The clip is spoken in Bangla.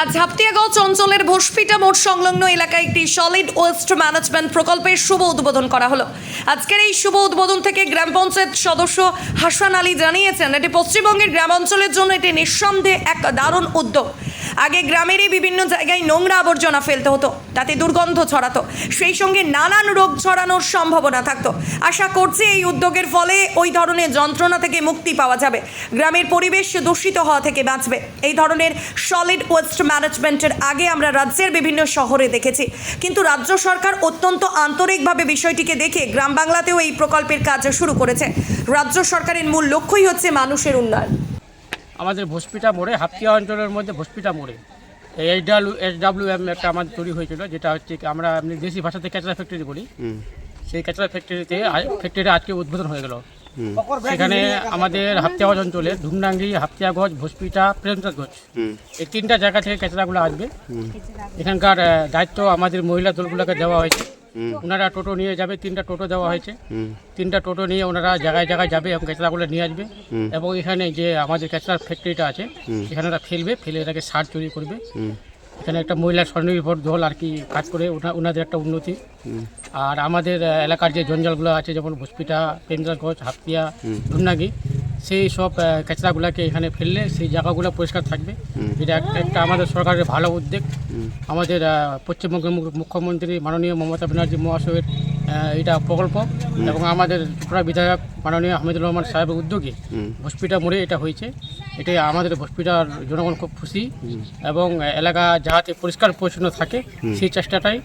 আজ ঝাপটিয়াগঞ্জ অঞ্চলের ভোসপিটা মোড় সংলগ্ন এলাকায় একটি সলিড ওয়েস্ট ম্যানেজমেন্ট প্রকল্পের শুভ উদ্বোধন করা হলো। আজকের এই শুভ উদ্বোধন থেকে গ্রাম পঞ্চায়েত সদস্য হাসান আলী জানিয়েছেন, এটি পশ্চিমবঙ্গের গ্রাম অঞ্চলের জন্য এটি নিঃসন্দেহে এক দারুণ উদ্যোগ। আগে গ্রামেরই বিভিন্ন জায়গায় নোংরা আবর্জনা ফেলতে হতো, তাতে দুর্গন্ধ ছড়াতো, সেই সঙ্গে নানান রোগ ছড়ানোর সম্ভাবনা থাকতো। আশা করছি এই উদ্যোগের ফলে ওই ধরনের যন্ত্রণা থেকে মুক্তি পাওয়া যাবে। গ্রামের পরিবেশ দূষিত হওয়া থেকে বাঁচবে। এই ধরনের সলিড ওয়েস্ট ম্যানেজমেন্টের আগে আমরা রাজ্যের বিভিন্ন শহরে দেখেছি। কিন্তু রাজ্য সরকার অত্যন্ত আন্তরিকভাবে বিষয়টিকে দেখে গ্রাম বাংলাতেও এই প্রকল্পের কাজ শুরু করেছে। রাজ্য সরকারের মূল লক্ষ্যই হচ্ছে মানুষের উন্নয়ন। আমাদের ভোসপিটা মোড়ে হাতিয়া অঞ্চলের মধ্যে ভোসপিটা মোড়ে H W H W M একটা আমাদের তৈরি হয়েছিল যেটা হচ্ছে কি আমরা এমনি দেশি ভাষাতে ক্যাচরা ফ্যাক্টরি করি। সেই ক্যাচরা ফ্যাক্টরিতে ফ্যাক্টরি আজকে উদ্বোধন হয়ে গেল। সেখানে আমাদের হাতিয়াগঞ্জ অঞ্চলে ধুমডাঙ্গি হাতিয়াগঞ্জ ভোসপিটা প্রেমচাঁদগঞ্জ এই তিনটা জায়গা থেকে ক্যাচরাগুলো আসবে। এখানকার দায়িত্ব আমাদের মহিলা দলগুলোকে দেওয়া হয়েছে। ওনারা টোটো নিয়ে যাবে তিনটা টোটো দেওয়া হয়েছে। তিনটা টোটো নিয়ে ওনারা জায়গায় জায়গায় যাবে এবং ক্যাচরাগুলো নিয়ে আসবে। এবং এখানে যে আমাদের ক্যাচরার ফ্যাক্টরিটা আছে এখানে ওরা ফেলবে ফেলে এটাকে সার তৈরি করবে। এখানে একটা মহিলা স্বনির্ভর দল আর কি কাজ করে ওনা- ওনাদের একটা উন্নতি। আর আমাদের এলাকার যে জঞ্জালগুলো আছে যেমন ভোসপিটা পেন্দ্রাগঞ্জ হাফিয়া ধুমনাগি সেই সব আহ, এখানে ফেললে সেই জায়গাগুলো পরিষ্কার থাকবে। এটা একটা একটা আমাদের সরকারের ভালো উদ্যোগ। আমাদের পশ্চিমবঙ্গের মুখ্যমন্ত্রী মাননীয় মমতা ব্যানার্জি মহাশয়ের এটা প্রকল্প এবং আমাদের ত্রিপুরা বিধায়ক মাননীয় আহমেদুর রহমান সাহেবের উদ্যোগে হসপিটাল মোড়ে এটা হয়েছে। এটা আমাদের হসপিটাল জনগণ খুব খুশি এবং এলাকা যাহাতে পরিষ্কার পরিচ্ছন্ন থাকে সেই চেষ্টাটাই